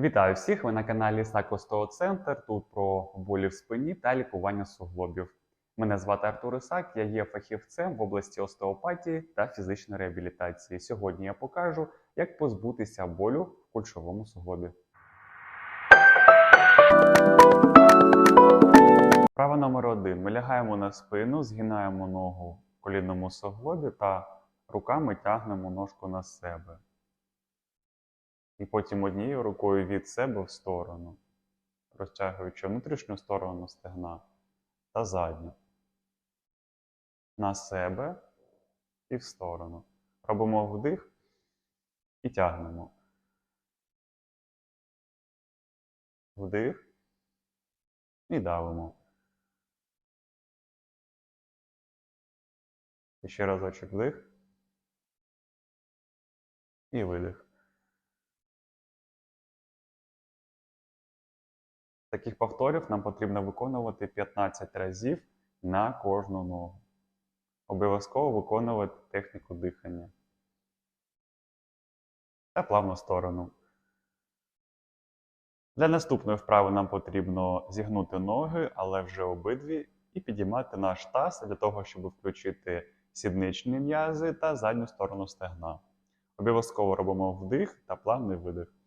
Вітаю всіх! Ви на каналі Сако Центр. Тут про болі в спині та лікування суглобів. Мене звати Артур Ісак, я є фахівцем в області остеопатії та фізичної реабілітації. Сьогодні я покажу, як позбутися болю в кульшовому суглобі. Вправа номер один. Ми лягаємо на спину, згинаємо ногу в колінному суглобі та руками тягнемо ножку на себе. І потім однією рукою від себе в сторону, розтягуючи внутрішню сторону стегна та задню. На себе і в сторону. Робимо вдих і тягнемо. Вдих і давимо. І ще разочок вдих. І видих. Таких повторів нам потрібно виконувати 15 разів на кожну ногу. Обов'язково виконувати техніку дихання. Та плавну сторону. Для наступної вправи нам потрібно зігнути ноги, але вже обидві, і підіймати наш таз для того, щоб включити сідничні м'язи та задню сторону стегна. Обов'язково робимо вдих та плавний видих.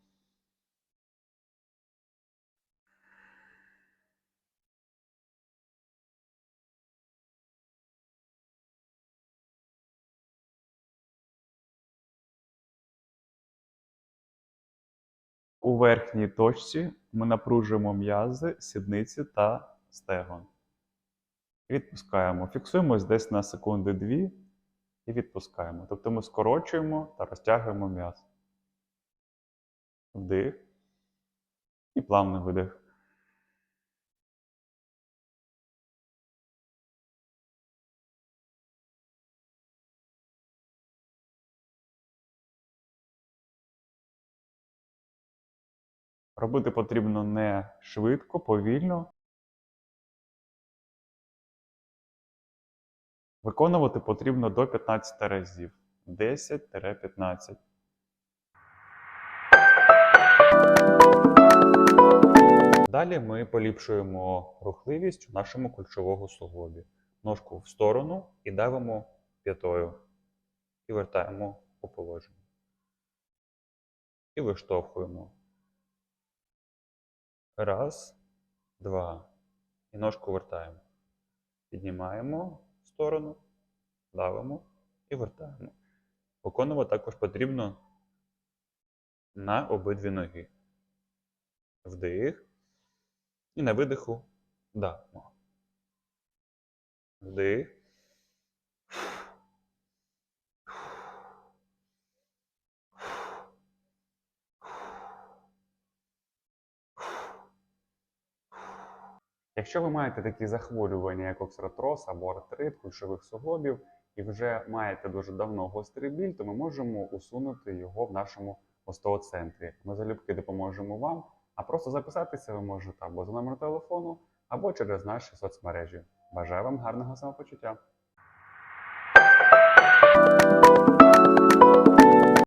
У верхній точці ми напружуємо м'язи, сідниці та стегон. Відпускаємо. Фіксуємось десь на секунди дві і відпускаємо. Тобто ми скорочуємо та розтягуємо м'яз. Вдих і плавний видих. Робити потрібно не швидко, повільно. Виконувати потрібно до 15 разів. 10-15. Далі ми поліпшуємо рухливість у нашому кульшовому суглобі. Ножку в сторону і давимо п'ятою. І вертаємо у положення. І виштовхуємо. Раз, два. І ножку вертаємо. Піднімаємо в сторону, давимо і вертаємо. Виконувати також потрібно на обидві ноги. Вдих. І на видиху давимо. Вдих. Якщо ви маєте такі захворювання, як оксратроз або артрит кульшових суглобів, і вже маєте дуже давно гострий біль, то ми можемо усунути його в нашому остеоцентрі. Ми залюбки допоможемо вам, а просто записатися ви можете або за номером телефону, або через наші соцмережі. Бажаю вам гарного самопочуття!